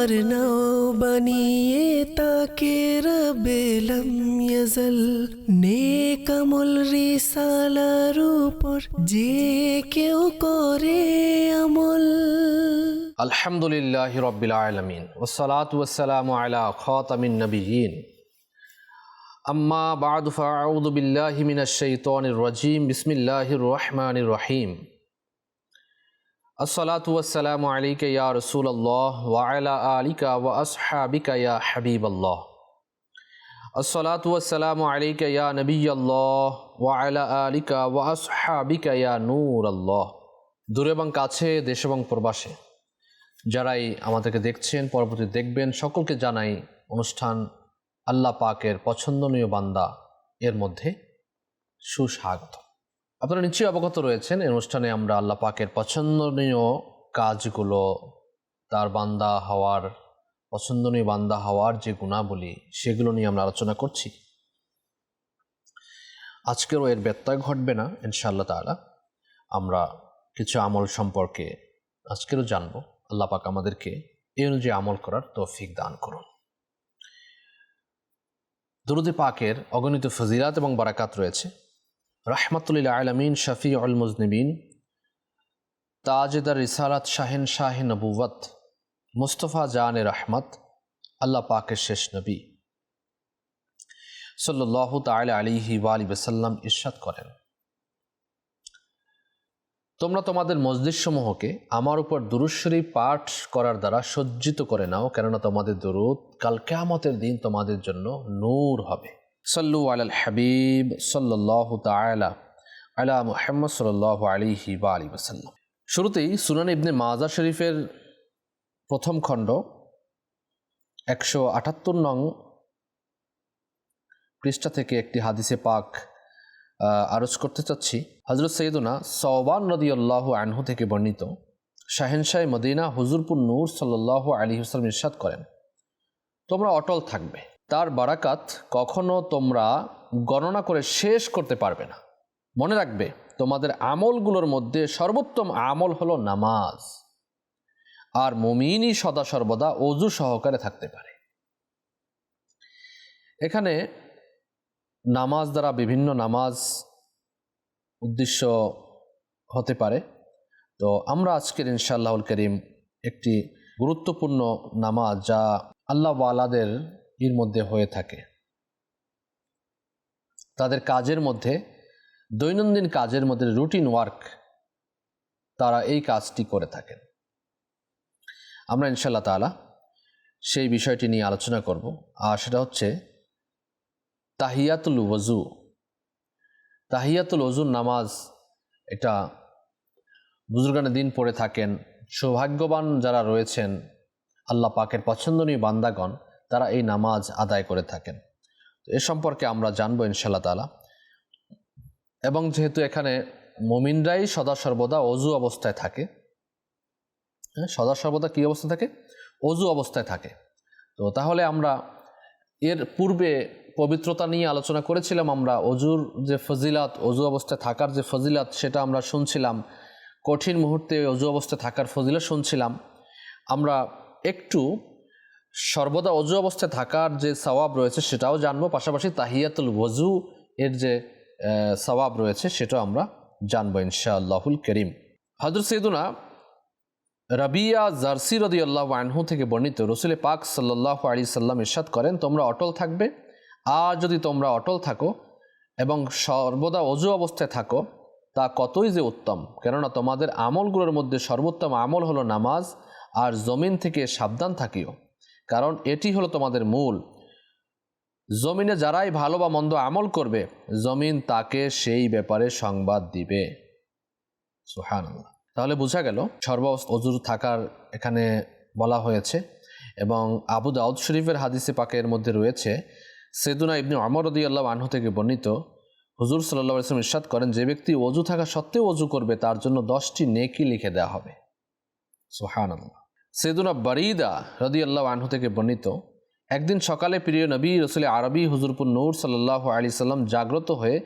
আমার নাও বানিয়ে তাকে রবেলম ইয়াজল নেকামল রিসালার উপর যে কেউ করে আমল আলহামদুলিল্লাহ রব্বিল আলমিন ওসালাত ওসালাম আলা খাতামিন নবীন আম্মা বাদ ফাউযু বিল্লাহি মিনাশ শাইতানির রাজিম বিসমিল্লাহির রহমানির রহিম আসসালাতু ওয়াসসালামু আলাইকা ইয়া রাসূলুল্লাহ ওয়া আলা আলিকা ওয়া আসহাবিকা ইয়া হাবিবাল্লাহ। আসসালাতু ওয়াসসালামু আলাইকা ইয়া নবিয়াল্লাহ ওয়া আলা আলিকা ওয়া আসহাবিকা ইয়া নূরাল্লাহ। দূরে এবং কাছে, দেশ এবং প্রবাসে। যারাই আমাদেরকে দেখছেন, পরবর্তী দেখবেন, সকলকে জানাই অনুষ্ঠান আল্লাহ পাকের পছন্দনীয় বান্দা এর মধ্যে সুস্বাগত আপনারা নিশ্চয়ই অবগত রয়েছেন, এই অনুষ্ঠানে আমরা আল্লাহ পাকের পছন্দনীয় কাজগুলো, তার বান্দা হওয়ার, পছন্দনীয় বান্দা হওয়ার যে গুণাবলী, সেগুলো নিয়ে আমরা আলোচনা করছি। আজকেরও এর ব্যত্যয় ঘটবে না, ইনশাআল্লাহ তাআলা। আমরা কিছু আমল সম্পর্কে আজকেরও জানব। আল্লাহ পাক আমাদেরকে এই অনুযায়ী আমল করার তৌফিক দান করুন। দুরুদি পাকের অগণিত ফজিরাত এবং বারাকাত রয়েছে। রাহমাতুল্লিল আলমিন শফি উল মুজনিবিন, তাজেদার রিসালাত শাহিন শাহে নবুবত মুস্তফা জানে রহমত, আল্লাহ পাকের শেষ নবী। সাল্লাহ তাল আলিহি ওয়ালি ওসাল্লাম ইরশাদ করেন, তোমরা তোমাদের মসজিদসমূহকে আমার উপর দুরুশ্বরী পাঠ করার দ্বারা সজ্জিত করে নাও, কেননা তোমাদের দরুদ কাল কেয়ামতের দিন তোমাদের জন্য নূর হবে। সল্লু আল হাবিব সাল্লাহ তালা আলা মুহাম্মদ সাল্লাহ আলিহি বা আলী ওসাল্লাম শুরুতেই সুনান ইবনে মাজা শরীফের প্রথম খণ্ড, একশো আটাত্তর নং পৃষ্ঠা থেকে একটি হাদিসে পাক আরজ করতে চাচ্ছি। হজরত সৈয়দুনা সওবান আল্লাহ আনহু থেকে বর্ণিত শাহেনশাহ মদিনা হুজুরপুর নূর সাল্লাহ আলী হুসলাম ইরশাদ করেন, তোমরা অটল থাকবে। তার বারাকাত কখনো তোমরা গণনা করে শেষ করতে পারবে না। মনে রাখবে, তোমাদের আমলগুলোর মধ্যে সর্বোত্তম আমল হলো নামাজ। আর মমিনই সদা সর্বদা অজু সহকারে থাকতে পারে। এখানে নামাজ দ্বারা বিভিন্ন নামাজ উদ্দেশ্য হতে পারে। তো আমরা আজকের ইনশাআল্লাহুল করিম একটি গুরুত্বপূর্ণ নামাজ যা আল্লাহ ওয়ালাদের এর মধ্যে হয়ে থাকে। তাদের কাজের মধ্যে, দৈনন্দিন কাজের মধ্যে রুটিন ওয়ার্ক তারা এই কাজটি করে থাকেন। আমরা ইনশাল্লাহ তালা সেই বিষয়টি নিয়ে আলোচনা করব, আর সেটা হচ্ছে তাহিয়াতুল ওজু তাহিয়াতুল ওজুর নামাজ এটা বুজুর্গানের দিন পড়ে থাকেন। সৌভাগ্যবান যারা রয়েছেন, আল্লাহ পাকের পছন্দনীয় বান্দাগণ তারা এই নামাজ আদায় করে থাকেন। তো এ সম্পর্কে আমরা জানব ইনশাল্লাহ তালা এবং যেহেতু এখানে মমিনরাই সদা সর্বদা অজু অবস্থায় থাকে হ্যাঁ সদা সর্বদা কী অবস্থা থাকে? অজু অবস্থায় থাকে। তো তাহলে আমরা এর পূর্বে পবিত্রতা নিয়ে আলোচনা করেছিলাম আমরা, অজুর যে ফজিলাত, অজু অবস্থায় থাকার যে ফজিলাত, সেটা আমরা শুনছিলাম। কঠিন মুহূর্তে অজু অবস্থায় থাকার ফজিলা শুনছিলাম। আমরা একটু সর্বদা অজু অবস্থায় থাকার যে সওয়াব রয়েছে সেটাও জানব। পাশাপাশি তাহিয়াতুল ওজু এর যে সওয়াব রয়েছে সেটাও আমরা জানব ইনশাআল্লাহুল করিম। হজরত সৈদুনা রাবিয়া জার্সি রদি আল্লাহ আনহু থেকে বর্ণিত রসুল পাক সাল্লাহ আলী সাল্লাম ইরশাদ করেন, তোমরা অটল থাকবে। আর যদি তোমরা অটল থাকো এবং সর্বদা অজু অবস্থায় থাকো, তা কতই যে উত্তম। কেননা তোমাদের আমলগুলোর মধ্যে সর্বোত্তম আমল হলো নামাজ, আর জমিন থেকে সাবধান থাকিও। কারণ এটি হলো তোমাদের মূল। জমিনে যারাই ভালো বা মন্দ আমল করবে, জমিন তাকে সেই ব্যাপারে সংবাদ দিবে। সুহান তাহলে বোঝা গেল সর্ব অজুর থাকার এখানে বলা হয়েছে এবং আবু দাউদ শরীফের হাদিসে পাকের মধ্যে রয়েছে, সেদুনা ইবনে অমরদি আল্লাহ আনহু থেকে বর্ণিত, হুজুর সাল্লাহ ইসলাম ইরশাদ করেন, যে ব্যক্তি অজু থাকা সত্ত্বেও অজু করবে, তার জন্য দশটি নেকি লিখে দেওয়া হবে। সোহান আল্লাহ সেদুনা বারিদা রদি আল্লাহ আনহু থেকে বর্ণিত, একদিন সকালে প্রিয় নবী রসুল আরবি হুজুরপুর নূর সাল্লাহ আলি সাল্লাম জাগ্রত হয়ে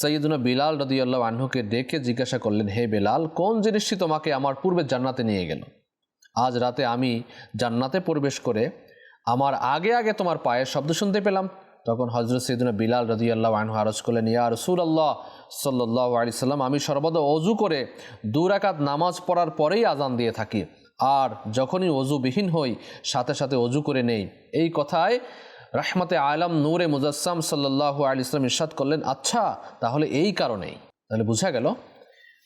সৈয়দুনা বিলাল রদিয়াল্লাহ আহ্নকে ডেকে জিজ্ঞাসা করলেন, হে বেলাল, কোন জিনিসটি তোমাকে আমার পূর্বে জান্নাতে নিয়ে গেল? আজ রাতে আমি জান্নাতে প্রবেশ করে আমার আগে আগে তোমার পায়ের শব্দ শুনতে পেলাম। তখন হজরত সৈদিন বিলাল রদি আল্লাহ আনহু আরজ করলেন, ইয়া রসুল আল্লাহ সাল্লাহ আলি সাল্লাম, আমি সর্বদা অজু করে দুরাকাত নামাজ পড়ার পরেই আজান দিয়ে থাকি। আর যখনই অজুবিহীন হই, সাথে সাথে অজু করে নেই। এই কথায় রাহমাতে আলম নূরে মুজাসসাম সাল্লাহ আলি ইসলাম ইরশাদ করলেন আচ্ছা তাহলে এই কারণেই। তাহলে বোঝা গেল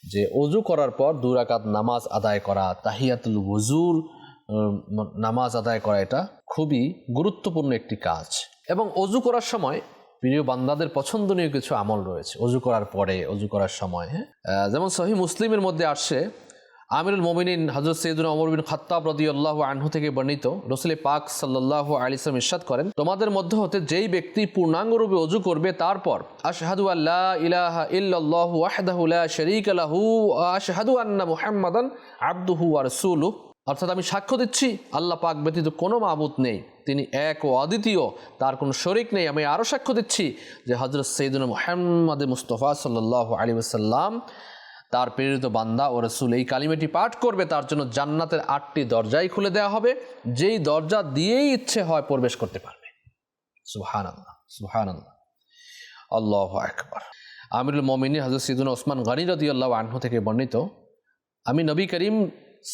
যে অজু করার পর দুরাকাত নামাজ আদায় করা, তাহিয়াতুল ওজুর নামাজ আদায় করা, এটা খুবই গুরুত্বপূর্ণ একটি কাজ। এবং অজু করার সময় প্রিয় বান্দাদের পছন্দনীয় কিছু আমল রয়েছে। অজু করার পরে, অজু করার সময় হ্যাঁ? যেমন সহি মুসলিমের মধ্যে আসছে আমিরুল মোমিনিন হজরত সৈয়দুল অমর বিন খাত্তাব রদিয়াল্লাহ আনহু থেকে বর্ণিত রসুল পাক সাল্লাহ আলিসাম ইরশাদ করেন, তোমাদের মধ্যে হতে যেই ব্যক্তি পূর্ণাঙ্গরূপে অজু করবে, তারপর আশহাদু আল্লাহ ইলাহা ইল্লাল্লাহু ওয়াহদাহু লা শারীকা লাহু ওয়া আশহাদু আন্না মুহাম্মাদান আবদুহু ওয়া রাসূলুহু। অর্থাৎ আমি সাক্ষ্য দিচ্ছি, আল্লাহ পাক ব্যতীত কোনো মাবুদ নেই, তিনি এক ও অদ্বিতীয়, তার কোনো শরিক নেই। আমি আরও সাক্ষ্য দিচ্ছি যে হজরত সৈয়দুল মোহাম্মদ মুস্তফা সাল্লাহ আলী ওসাল্লাম তার প্রেরিত বান্দা ও রসুল এই কালিমাটি পাঠ করবে, তার জন্য জান্নাতের আটটি দরজাই খুলে দেওয়া হবে। যেই দরজা দিয়েই ইচ্ছে হয় প্রবেশ করতে পারবে। সুহান আল্লাহ সুহান আল্লাহ আল্লাহ আকবর। আমিরুল মমিনী হজরত সিদুল ওসমান গনি আল্লাহ আহ্ন থেকে বর্ণিত, আমি নবী করিম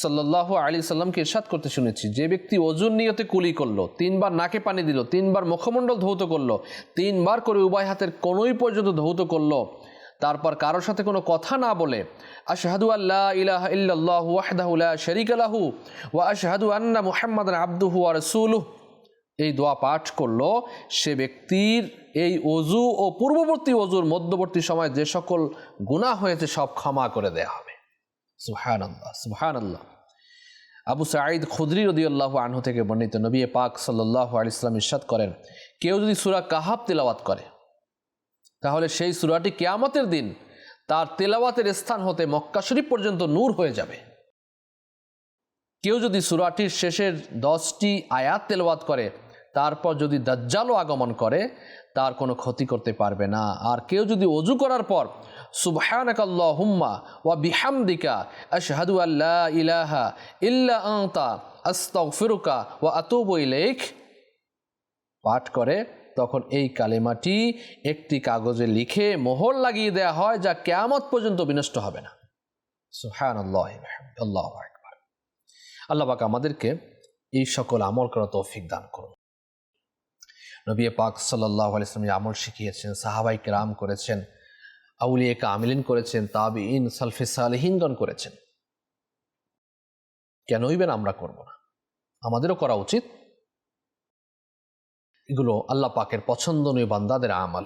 সাল্লাহ আলী সাল্লামকে ইরশাদ করতে শুনেছি। যে ব্যক্তি ওজুর নিয়তে কুলি করল, তিনবার নাকে পানি দিল, তিনবার মুখমণ্ডল ধৌত করল, তিনবার করে উভয় হাতের কোনোই পর্যন্ত ধৌত করল তারপর কারোর সাথে কোনো কথা না বলে, আশহাদু আল্লাহ ইলাহ ইল্লাল্লাহু ওয়াহদাহু লা শারীকা লাহু ওয়া আশহাদু আন্না মুহাম্মাদান আবদুহু ওয়া রাসূলুহু। এই দোয়া পাঠ করল সে ব্যক্তির এই অজু ও পূর্ববর্তী অজুর মধ্যবর্তী সময় যে সকল গুনাহ হয়েছে সব ক্ষমা করে দেয়া হবে। সুহান আল্লাহ সুহান আল্লাহ আবু সাঈদ খুদরি রদিয়াল্লাহ আনহু থেকে বর্ণিত নবী পাক সাল্লাহ আলিয়াল্লাম ইরশাদ করেন, কেউ যদি সুরা কাহাব তেলাওয়াত করে তাহলে সেই সুরাটি কেয়ামতের দিন তার তেলাওয়াতের স্থান হতে মক্কা শরীফ পর্যন্ত নূর হয়ে যাবে। কেউ যদি সুরাটির শেষের দশটি আয়াত তেলাওয়াত করে, তারপর যদি দাজ্জালও আগমন করে, তার কোনো ক্ষতি করতে পারবে না। আর কেউ যদি অজু করার পর, সুবহানাকাল্লাহুম্মা ওয়া বিহামদিকা আশহাদু আল্লা ইলাহা ইল্লা আনতা, আস্তাগফিরুকা ওয়া আতুবু পাঠ করে তখন এই কালেমাটি একটি কাগজে লিখে মোহর লাগিয়ে দেয়া হয় যা কেয়ামত পর্যন্ত বিনষ্ট হবে না। সুহান আল্লাহ আল্লাহ আল্লাহ আমাদেরকে এই সকল আমল করা তৌফিক দান করুন। নবী পাক সাল্লাহ আলিয়াল্লাম আমল শিখিয়েছেন, সাহাবাই রাম করেছেন, আউলিয়ে কামিলিন করেছেন তাবিন সালফে সালেহিনগণ করেছেন। কেনই বেন আমরা করব না? আমাদেরও করা উচিত এগুলো আল্লাহ পাকের পছন্দনীয় বান্দাদের আমাল।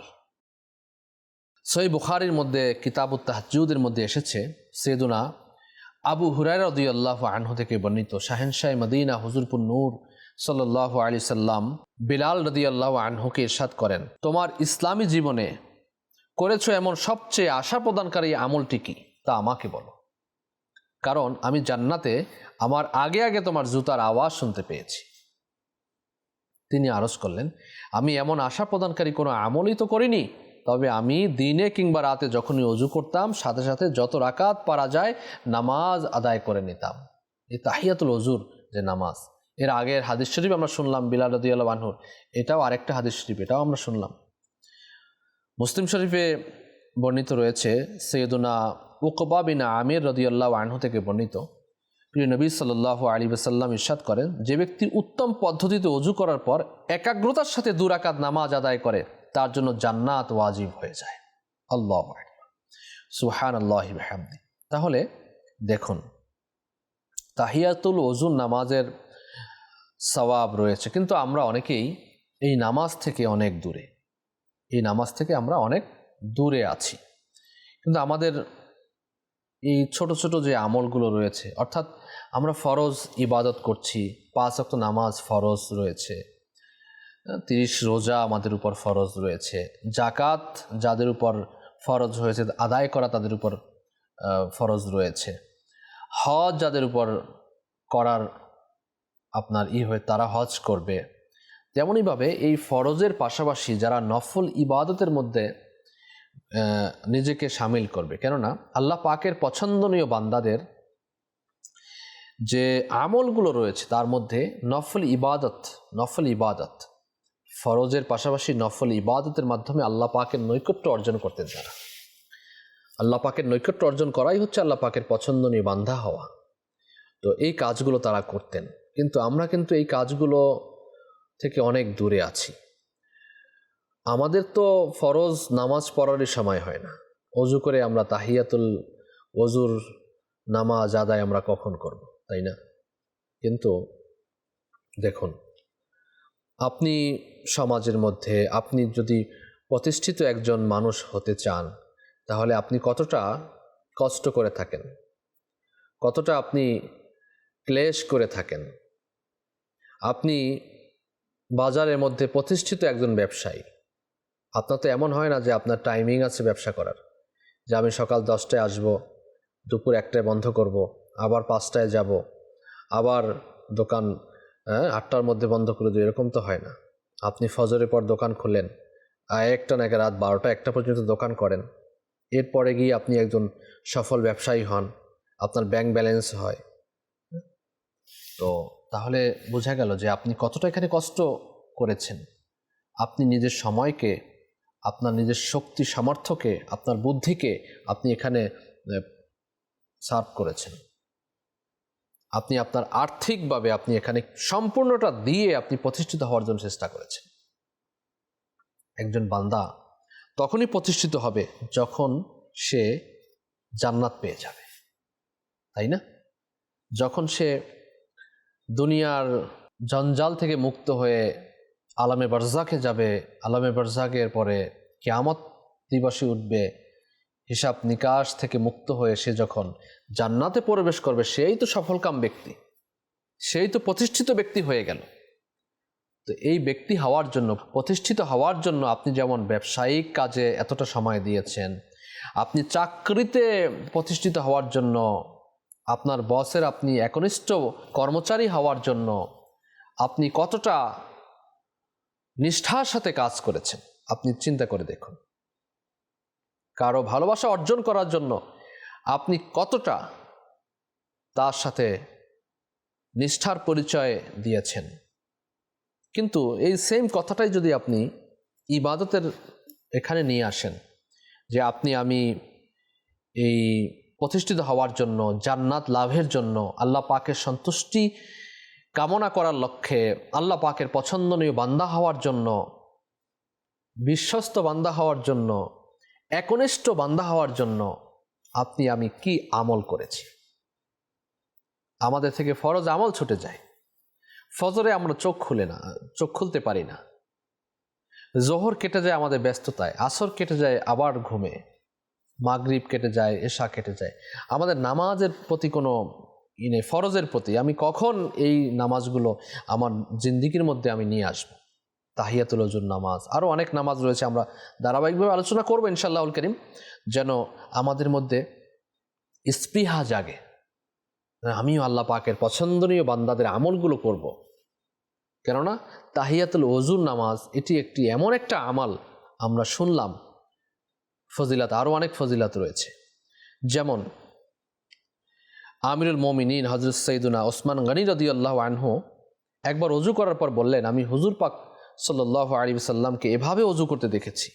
সই বুখারির মধ্যে, কিতাবুত তাহাজুদের মধ্যে এসেছে, সেদুনা আবু হুরাই রদি আল্লাহ আনহু থেকে বর্ণিত, শাহেনশাহ মদিনা হুজুরপুর নূর সাল্লাহ আলি সাল্লাম বিলাল রদি আল্লাহ আনহুকে ইরশাদ করেন, তোমার ইসলামী জীবনে করেছ এমন সবচেয়ে আশা প্রদানকারী আমলটি কি? তা আমাকে বলো। কারণ আমি জান্নাতে আমার আগে আগে তোমার জুতার আওয়াজ শুনতে পেয়েছি। তিনি আরজ করলেন, আমি এমন আশা প্রদানকারী কোনো আমলই তো করিনি, তবে আমি দিনে কিংবা রাতে যখনই অজু করতাম, সাথে সাথে যত রাকাত পারা যায়, নামাজ আদায় করে নিতাম। এই তাহিয়াতুল অজুর যে নামাজ, এর আগের হাদিস শরীফ আমরা শুনলাম বিলাল রদিয়াল বানহুর এটাও আরেকটা হাদিস শরীফ, এটাও আমরা শুনলাম। মুসলিম শরীফে বর্ণিত রয়েছে, সৈয়দুনা উকবা বিন আমির রদিয়াল্লাহ আনহু থেকে বর্ণিত প্রিয় নবী সাল্লাহ আলী সাল্লাম ইরশাদ করেন, যে ব্যক্তি উত্তম পদ্ধতিতে অজু করার পর একাগ্রতার সাথে দুরাকাত নামাজ আদায় করে, তার জন্য জান্নাত ওয়াজিব হয়ে যায়। আল্লাহ সুহান আল্লাহ হামদি তাহলে দেখুন, তাহিয়াতুল অজুর নামাজের সওয়াব রয়েছে, কিন্তু আমরা অনেকেই এই নামাজ থেকে অনেক দূরে। এই নামাজ থেকে আমরা অনেক দূরে আছি। কিন্তু আমাদের এই ছোট ছোট যে আমলগুলো রয়েছে, অর্থাৎ আমরা ফরজ ইবাদত করছি, পাঁচ অক্ত নামাজ ফরজ রয়েছে, তিরিশ রোজা আমাদের উপর ফরজ রয়েছে জাকাত যাদের উপর ফরজ হয়েছে, আদায় করা তাদের উপর ফরজ রয়েছে, হজ যাদের উপর করার আপনার ই হয়ে তারা হজ করবে তেমনইভাবে এই ফরজের পাশাপাশি যারা নফল ইবাদতের মধ্যে নিজেকে সামিল করবে। কেননা আল্লাহ পাকের পছন্দনীয় বান্দাদের যে আমলগুলো রয়েছে, তার মধ্যে নফল ইবাদত নফল ইবাদত, ফরজের পাশাপাশি নফল ইবাদতের মাধ্যমে আল্লাহ পাকের নৈকট্য অর্জন করতেন তারা। আল্লাহ পাকের নৈকট্য অর্জন করাই হচ্ছে আল্লাহ পাকের পছন্দনীয় বান্ধা হওয়া। তো এই কাজগুলো তারা করতেন। কিন্তু আমরা কিন্তু এই কাজগুলো থেকে অনেক দূরে আছি। আমাদের তো ফরজ নামাজ পড়ারই সময় হয় না। অজু করে আমরা তাহিয়াতুল অজুর নামাজ আদায় আমরা কখন করব, তাই না? কিন্তু দেখুন, আপনি সমাজের মধ্যে, আপনি যদি প্রতিষ্ঠিত একজন মানুষ হতে চান, তাহলে আপনি কতটা কষ্ট করে থাকেন? কতটা আপনি ক্লেশ করে থাকেন? আপনি বাজারের মধ্যে প্রতিষ্ঠিত একজন ব্যবসায়ী আপনার তো এমন হয় না যে আপনার টাইমিং আছে ব্যবসা করার। যে আমি সকাল দশটায় আসব দুপুর একটায় বন্ধ করব আবার পাঁচটায় যাব আবার দোকান হ্যাঁ, আটটার মধ্যে বন্ধ করে দেবো এরকম তো হয় না। আপনি ফজরের পর দোকান খুললেন আর একটা নাকি রাত বারোটা একটা পর্যন্ত দোকান করেন। এরপরে গিয়ে আপনি একজন সফল ব্যবসায়ী হন আপনার ব্যাংক ব্যালেন্স হয়। তো তাহলে বোঝা গেল যে আপনি কতটা এখানে কষ্ট করেছেন। আপনি নিজের সময়কে আপনার নিজের শক্তি সামর্থ্যকে, আপনার বুদ্ধিকে আপনি এখানে সার্ভ করেছেন। আপনি আপনার আর্থিকভাবে আপনি এখানে সম্পূর্ণটা দিয়ে আপনি প্রতিষ্ঠিত হওয়ার জন্য চেষ্টা করেছেন। একজন বান্দা তখনই প্রতিষ্ঠিত হবে যখন সে জান্নাত পেয়ে যাবে। তাই না? যখন সে দুনিয়ার জঞ্জাল থেকে মুক্ত হয়ে আলামে বারজাকে যাবে, আলামে বারজাকের পরে কেয়ামত দিবসে উঠবে, হিসাব নিকাশ থেকে মুক্ত হয়ে সে যখন জান্নাতে প্রবেশ করবে, সেই তো সফলকাম ব্যক্তি, সেই তো প্রতিষ্ঠিত ব্যক্তি হয়ে গেল। তো এই ব্যক্তি হওয়ার জন্য, প্রতিষ্ঠিত হওয়ার জন্য আপনি যেমন ব্যবসায়িক কাজে এতটা সময় দিয়েছেন, আপনি চাকরিতে প্রতিষ্ঠিত হওয়ার জন্য, আপনার বসের আপনি একনিষ্ঠ কর্মচারী হওয়ার জন্য, আপনি কতটা নিষ্ঠার সাথে কাজ করেছেন। আপনি চিন্তা করে দেখুন। কারও ভালোবাসা অর্জন করার জন্য আপনি কতটা তার সাথে নিষ্ঠার পরিচয় দিয়েছেন। কিন্তু এই সেম কথাটাই যদি আপনি ইবাদতের এখানে নিয়ে আসেন, যে আপনি আমি এই প্রতিষ্ঠিত হওয়ার জন্য, জান্নাত লাভের জন্য, আল্লাহ পাকের সন্তুষ্টি কামনা করার লক্ষ্যে আল্লাহ পাকের পছন্দনীয় বান্দা হওয়ার জন্য, বিশ্বস্ত বান্দা হওয়ার জন্য, একনিষ্ঠ বান্দা হওয়ার জন্য আপনি, আমি কি আমল করেছি? আমাদের থেকে ফরজ আমল ছুটে যায়। ফজরে আমরা চোখ খুলে না, চোখ খুলতে পারি না। জোহর কেটে যায় আমাদের ব্যস্ততায়, আসর কেটে যায় আবার ঘুমে, মাগরিব কেটে যায়, এশা কেটে যায়। আমাদের নামাজের প্রতি কোনো ই নেই ফরজের প্রতি, আমি কখন এই নামাজগুলো আমার জিন্দিগির মধ্যে আমি নিয়ে আসব? তাহিয়াতুল হজুর নামাজ। আরও অনেক নামাজ রয়েছে, আমরা ধারাবাহিকভাবে আলোচনা করব ইনশাল্লাহুল করিম, যেন আমাদের মধ্যে স্পৃহা জাগে। আমিও আল্লাহ পাকের পছন্দনীয় বান্দাদের আমলগুলো করব। কেননা তাহিয়াতুল ওজুর নামাজ, এটি একটি এমন একটা আমাল, আমরা শুনলাম। ফজিলাত আরও অনেক ফজিলাত রয়েছে। যেমন আমিরুল মমিনিন হজরত সৈদুনা ওসমান গনি রদি আল্লাহ আনহু একবার অজু করার পর বললেন, আমি হুজুর পাক সাল্লাহ আলী সাল্লামকে এভাবে অজু করতে দেখেছি।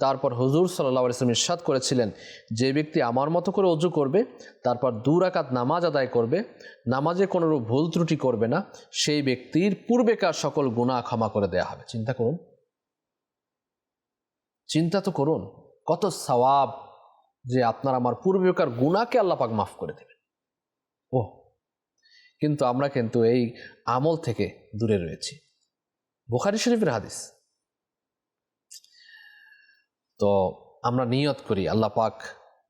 তারপর হুজুর সাল্লাহ আলিয়াল্লাম ইরশাদ করেছিলেন, যে ব্যক্তি আমার মতো করে অজু করবে, তারপর দু রাকাত নামাজ আদায় করবে, নামাজে কোনো ভুল ত্রুটি করবে না, সেই ব্যক্তির পূর্বেকার সকল গুণা ক্ষমা করে দেয়া হবে। চিন্তা করুন। চিন্তা তো করুন, কত সওয়াব যে আপনার আমার পূর্বেকার গুণাকে আল্লাপাক মাফ করে দেবেন। ও কিন্তু আমরা কিন্তু এই আমল থেকে দূরে রয়েছি। বোখারি শরীফের হাদিস। তো আমরা নিয়ত করি, আল্লাহ পাক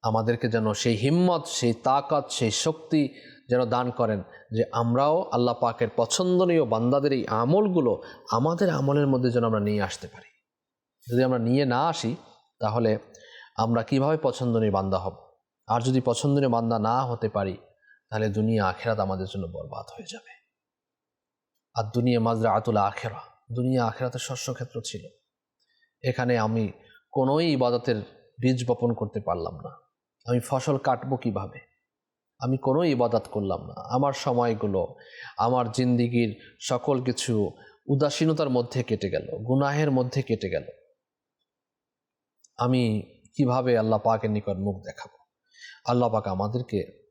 আমাদেরকে যেন সেই হিম্মত, সেই তাকাত, সেই শক্তি যেন দান করেন যে আমরাও আল্লাহ পাকের পছন্দনীয় বান্দাদের এই আমলগুলো আমাদের আমলের মধ্যে যেন আমরা নিয়ে আসতে পারি। যদি আমরা নিয়ে না আসি, তাহলে আমরা কীভাবে পছন্দনীয় বান্দা হব? আর যদি পছন্দনীয় বান্দা না হতে পারি তাহলে দুনিয়া আখেরাত আমাদের জন্য বরবাদ হয়ে যাবে। আর দুনিয়া মাজরা আতুল আখেরা, দুনিয়া আখেরাতের শস্যক্ষেত্র ছিল। এখানে আমি কোনোই ইবাদতের বীজ বপন করতে পারলাম না। আমি ফসল কাটবো কীভাবে? আমি কোনো ইবাদত করলাম না। আমার সময়গুলো, আমার জিন্দিগির সকল কিছু উদাসীনতার মধ্যে কেটে গেল, গুনাহের মধ্যে কেটে গেল। আমি কীভাবে আল্লাহ পাকের নিকট মুখ দেখাবো? আল্লাহ পাক আমাদেরকে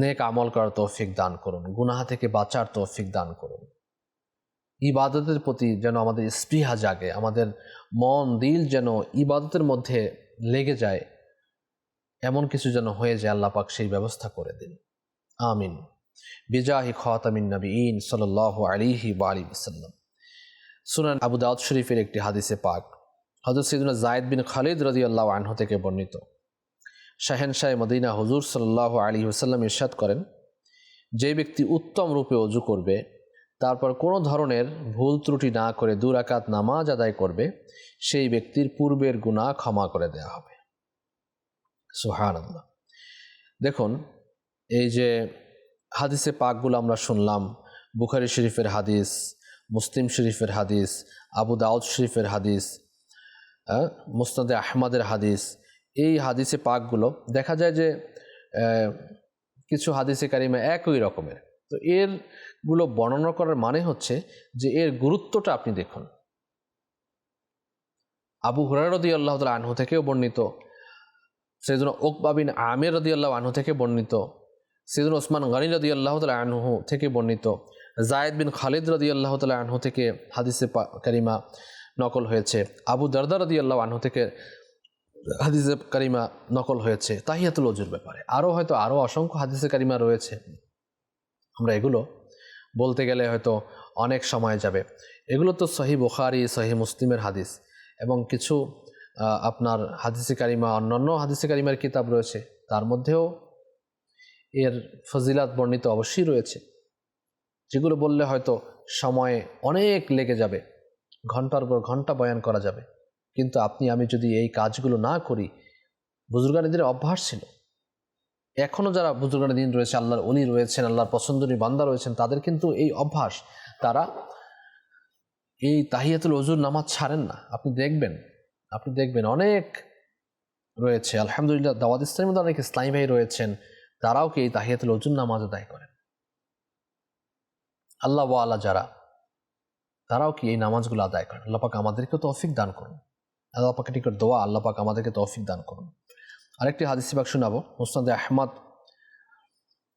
নেক আমল করার তৌফিক দান করুন, গুনাহা থেকে বাঁচার তৌফিক দান করুন। ইবাদতের প্রতি যেন আমাদের স্পৃহা জাগে, আমাদের মন, দিল যেন ইবাদতের মধ্যে লেগে যায়, এমন কিছু যেন হয়ে যায়, আল্লাহ পাক সেই ব্যবস্থা করে দিন। আমিন। বিজাহি খাতামিন নবীন সাল আলিহি বা আলী ওসাল্লাম সুনান আবু দাউদ শরীফের একটি হাদিসে পাক হজরত সৈদুল্লাহ জায়দ বিন খালিদ রদি আল্লাহ আনহু থেকে বর্ণিত। শাহেন শাহ মদিনা হজুর সাল্লাহ আলী ওসাল্লাম ইরশাদ করেন যে ব্যক্তি উত্তম রূপে অজু করবে তারপর কোনো ধরনের ভুল ত্রুটি না করে দুরাকাত নামাজ আদায় করবে সেই ব্যক্তির পূর্বের গুণা ক্ষমা করে দেয়া হবে। সুহান দেখুন এই যে হাদিসে পাকগুলো আমরা শুনলাম বুখারি শরীফের হাদিস মুসলিম শরীফের হাদিস আবু দাউদ শরীফের হাদিস আহ, মুসনাদে আহমদের হাদিস এই হাদিসে পাকগুলো, দেখা যায় যে কিছু হাদিসে কারিমা একই রকমের। তো এরগুলো বর্ণনা করার মানে হচ্ছে যে, এর গুরুত্বটা আপনি দেখুন। আবু হুরারদি আল্লাহ আনহু থেকেও বর্ণিত সেদিন ওকবাবিন আমের রদি আল্লাহ আনহু থেকে বর্ণিত সেদিন ওসমান গনি রদি আল্লাহ আনহু থেকে বর্ণিত, জায়দ বিন খালিদ রদি আল্লাহ আনহু থেকে হাদিসে কারিমা নকল হয়েছে। আবু দরদা রদি আল্লাহ আনহু থেকে হাদিসে কারিমা নকল হয়েছে, তাহিয়াতুল অজুর ব্যাপারে। আরও হয়তো আরও অসংখ্য হাদিসে কারিমা রয়েছে। আমরা এগুলো বলতে গেলে হয়তো অনেক সময় যাবে। এগুলো তো সহি বুখারি, সহি মুসলিমের হাদিস এবং কিছু আপনার হাদিসে কারিমা, অন্যান্য হাদিসে কারিমার কিতাব রয়েছে। তার মধ্যেও এর ফজিলাত বর্ণিত অবশ্যই রয়েছে। যেগুলো বললে হয়তো সময় অনেক লেগে যাবে, ঘণ্টার পর ঘণ্টা বয়ান করা যাবে। কিন্তু আপনি, আমি যদি এই কাজগুলো না করি, বুজুর্গানীদের অভ্যাস ছিল। এখনও যারা বুজুর্গানের দিন রয়েছে, আল্লাহর উনি রয়েছেন, আল্লাহর পছন্দনী বান্দা রয়েছেন, তাদের কিন্তু এই অভ্যাস, তারা এই তাহিয়াতুল অজুর নামাজ ছাড়েন না। আপনি দেখবেন আপনি দেখবেন অনেক রয়েছে, আলহামদুলিল্লাহ, দাওয়াত ইসলামের মধ্যে অনেক ইসলামী ভাই রয়েছেন, তারাও কি এই তাহিয়াতুল অজুর নামাজ আদায় করেন? আল্লাহ আল্লাহ যারা, তারাও কি এই নামাজগুলো আদায় করেন? আল্লাহ আমাদেরকেও আমাদেরকে তৌফিক দান করুন। আল্লাহ পাকে টিকট দোয়া, আল্লাহ পাক আমাদেরকে তৌফিক দান করুন। আরেকটি হাদিসি বাক শোনাবো মুস্তাদে আহমদ,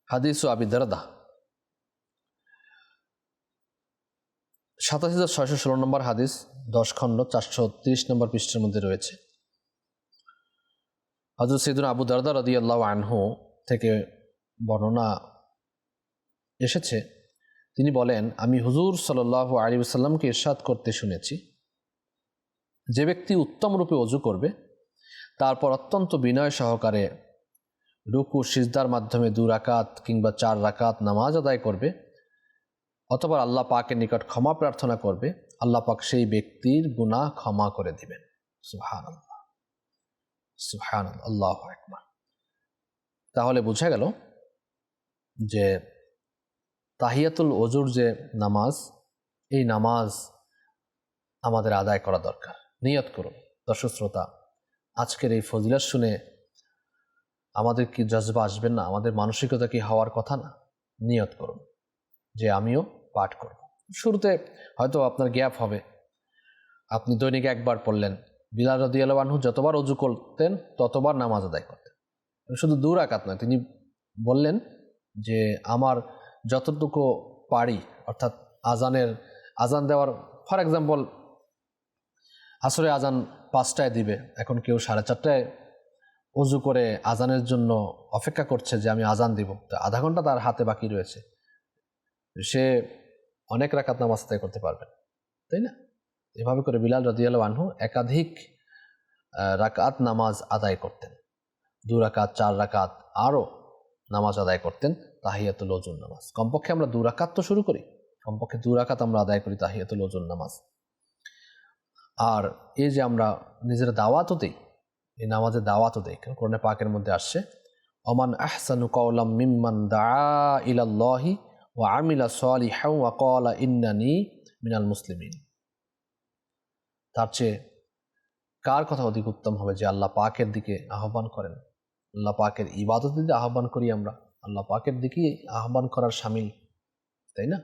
হাদিস ও আবি দারদা। সাতাশ হাজার ছয়শো ষোলো নম্বর হাদিস, দশ খণ্ড, চারশো তিরিশ নম্বর পৃষ্ঠের মধ্যে রয়েছে। হজরত সৈদুল আবু দারদা রদি আল্লাহ আনহু থেকে বর্ণনা এসেছে। তিনি বলেন, আমি হুজুর সাল্লাহ আলী সাল্লামকে ইরশাদ করতে শুনেছি। যে ব্যক্তি উত্তম রূপে অজু করবে তারপর অত্যন্ত বিনয় সহকারে রুকু, সিজদার মাধ্যমে দু রাকাত কিংবা চার রাকাত নামাজ আদায় করবে, অথবা আল্লাহ পাকের নিকট ক্ষমা প্রার্থনা করবে, আল্লাহ পাক সেই ব্যক্তির গুনাহ ক্ষমা করে দিবেন। সুহান আল্লাহ সুহান আল্লাহ তাহলে বোঝা গেল যে তাহিয়াতুল অজুর যে নামাজ, এই নামাজ আমাদের আদায় করা দরকার। নিয়ত করুন দর্শক শ্রোতা, আজকের এই ফজিলাত শুনে আমাদের কি জজবা আসবেন না? আমাদের মানসিকতা কি হওয়ার কথা না? নিয়ত করুন যে আমিও পাঠ করব। শুরুতে হয়তো আপনার গ্যাপ হবে। আপনি দৈনিক একবার পড়লেন। বিলাল রদিয়ালবানহু যতবার অজু করতেন, ততবার নামাজ আদায় করতেন। শুধু দূর আকাত নয়, তিনি বললেন যে আমার যতটুকু পারি, অর্থাৎ আজানের, আজান দেওয়ার, ফর এক্সাম্পল আসরে আজান পাঁচটায় দিবে। এখন কেউ সাড়ে চারটায় অজু করে আজানের জন্য অপেক্ষা করছে যে আমি আজান দিব। তো আধা ঘণ্টা তার হাতে বাকি রয়েছে। সে অনেক রাকাত নামাজ আদায় করতে পারবেন তাই না? এভাবে করে বিলাল রদিয়াল আনহু একাধিক রাকাত নামাজ আদায় করতেন। দু রাকাত, চার রাকাত আরও নামাজ আদায় করতেন তাহিয়াতুল ওজুন নামাজ। কমপক্ষে আমরা দু রাকাত তো শুরু করি। কমপক্ষে দু রাকাত আমরা আদায় করি তাহিয়াতুল ওজুন নামাজ। আর এই যে আমরা নিজের দাওয়াতও দিই, এই নামাজের দাওয়াতও দিই কোরআনে পাকের মধ্যে আসছে অমান আহসানু কওলাম মিম্মান দা ইলাল্লাহি ওয়া আমিলা সালিহাও ওয়া ক্বালা ইন্নানি মিনাল মুসলিমিন। তার চেয়ে কার কথা অধিক উত্তম হবে যে আল্লাহ পাকের দিকে আহ্বান করেন? আল্লাহ পাকের ইবাদত দিকে আহ্বান করি আমরা। আল্লাহ পাকের দিকেই আহ্বান করার সামিল, তাই না?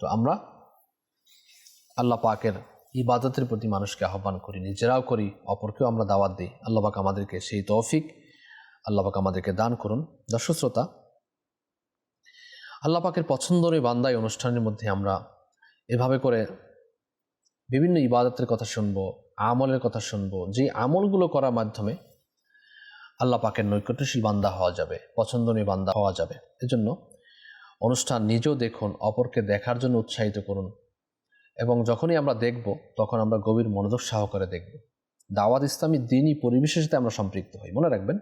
তো আমরা আল্লাহ পাকের ইবাদতের প্রতি মানুষকে আহ্বান করি, নিজেরাও করি, অপরকেও আমরা দাওয়াত দিই। আল্লাহ পাক আমাদেরকে সেই তৌফিক, আল্লাহ পাক আমাদেরকে দান করুন। দর্শক শ্রোতা, আল্লাহ পাকের পছন্দর এই বান্দাই অনুষ্ঠানের মধ্যে আমরা এভাবে করে বিভিন্ন ইবাদতের কথা শুনব, আমলের কথা শুনব যে আমলগুলো করার মাধ্যমে আল্লাহ পাকের নৈকট্যশীল বান্দা হওয়া যাবে, পছন্দনীয় বান্দা হওয়া যাবে। এজন্য অনুষ্ঠান নিজেও দেখুন, অপরকে দেখার জন্য উৎসাহিত করুন। এবং যখনই আমরা দেখব, তখন আমরা গভীর মনোযোগ সহকারে দেখব। দাওয়াত ইসলামী দিনই পরিবেশের সাথে আমরা সম্পৃক্ত হই। মনে রাখবেন,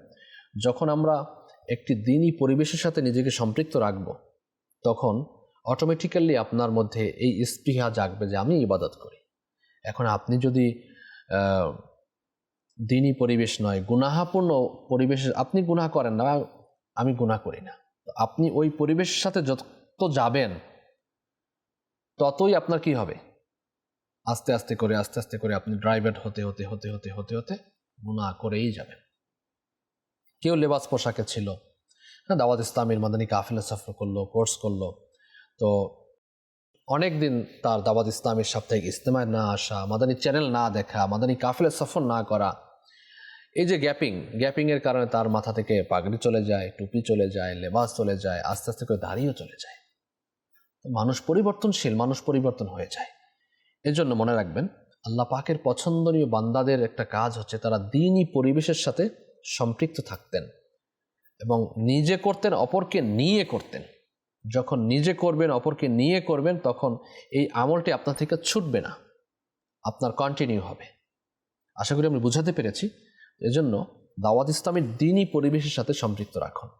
যখন আমরা একটি দিনই পরিবেশের সাথে নিজেকে সম্পৃক্ত রাখব, তখন অটোমেটিক্যালি আপনার মধ্যে এই স্পৃহা জাগবে যে আমি ইবাদত করি। এখন আপনি যদি দিনই পরিবেশ নয়, গুনাহাপূর্ণ পরিবেশে আপনি গুনাহ করেন না, আমি গুনাহ করি না। তো আপনি ওই পরিবেশের সাথে যত যাবেন ততই আপনার কি হবে? আস্তে আস্তে করে, আস্তে আস্তে করে আপনি ড্রাইভার হতে হতে হতে হতে হতে হতে গুনাহ করেই যাবেন। কেউ লেবাস পোশাকে ছিল হ্যাঁ দাওয়াত ইসলামের মাদানী কাফিলা সফর করল কোর্স করল। তো অনেক দিন তার দাওয়াত ইসলামের সাপ্তাহিক ইস্তেমায় না আসা, মাদানী চ্যানেল না দেখা, মাদানী কাফিলা সফর না করা, এই যে গ্যাপিং গ্যাপিংয়ের কারণে তার মাথা থেকে পাগড়ি চলে যায়, টুপি চলে যায়, লেবাস চলে যায়, আস্তে আস্তে করে দাঁড়িয়েও চলে যায়। মানুষ পরিবর্তনশীল, মানুষ পরিবর্তন হয়ে যায়। এজন্য মনে রাখবেন, আল্লাহ পাকের পছন্দনীয় বান্দাদের একটা কাজ হচ্ছে তারা দিনই পরিবেশের সাথে সম্পৃক্ত থাকতেন এবং নিজে করতেন, অপরকে নিয়ে করতেন। যখন নিজে করবেন, অপরকে নিয়ে করবেন, তখন এই আমলটি আপনার থেকে ছুটবে না। আপনার কন্টিনিউ হবে। আশা করি আমি বুঝাতে পেরেছি। এজন্য দাওয়াত ইসলামের দিনই পরিবেশের সাথে সম্পৃক্ত রাখুন।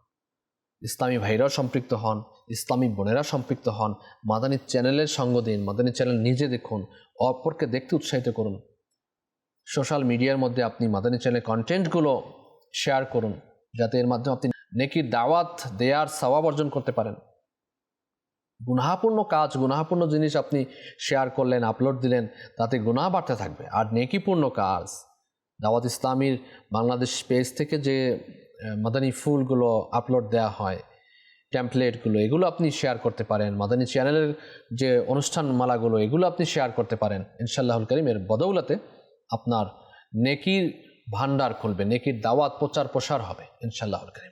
ইসলামী ভাইরাও সম্পৃক্ত হন, ইসলামী বোনেরা সম্পৃক্ত হন। মাদানী চ্যানেলের সঙ্গ দিন, মাদানী চ্যানেল নিজে দেখুন, অপরকে দেখতে উৎসাহিত করুন। সোশ্যাল মিডিয়ার মধ্যে আপনি মাদানী চ্যানেলের কন্টেন্টগুলো শেয়ার করুন, যাতে এর মাধ্যমে আপনি নেকির দাওয়াত, দেয়ার, সওয়াব অর্জন করতে পারেন। গুনাহাপূর্ণ কাজ, গুনাহাপূর্ণ জিনিস আপনি শেয়ার করলেন আপলোড দিলেন, তাতে গুনাহ বাড়তে থাকবে। আর নেকিপূর্ণ কাজ, দাওয়াত ইসলামীর বাংলাদেশ পেজ থেকে যে মাদানী ফুলগুলো আপলোড দেওয়া হয় ট্যাম্পলেটগুলো এগুলো আপনি শেয়ার করতে পারেন। মাদানী চ্যানেলের যে অনুষ্ঠান মালাগুলো এগুলো আপনি শেয়ার করতে পারেন। ইনশাল্লাহুল করিমের বদৌলতে আপনার নেকির ভান্ডার খুলবে, নেকির দাওয়াত প্রচার প্রসার হবে ইনশাল্লাহুল করিম।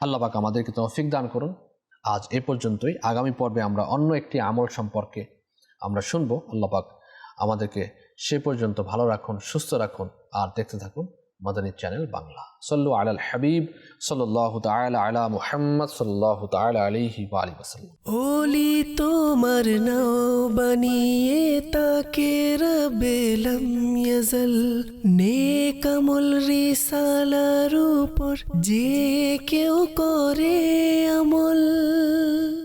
আল্লাহ পাক আমাদেরকে তৌফিক দান করুন। আজ এ পর্যন্তই। আগামী পর্বে আমরা অন্য একটি আমল সম্পর্কে আমরা শুনব। আল্লাহ পাক আমাদেরকে সে পর্যন্ত ভালো রাখুন, সুস্থ রাখুন, আর দেখতে থাকুন। মাদানী চ্যানেল বাংলা। সল্লু আলাল হাবিব সাল্লাহ তাআলা আলা মুহাম্মদ সাল্লাহ ওয়া আলিহি ওয়াসাল্লাম। ওলি তোমার নাও বানিয়ে তাকে রবেলম ইয়াজল নেকামল রিসালার উপর যে কেউ করে আমল।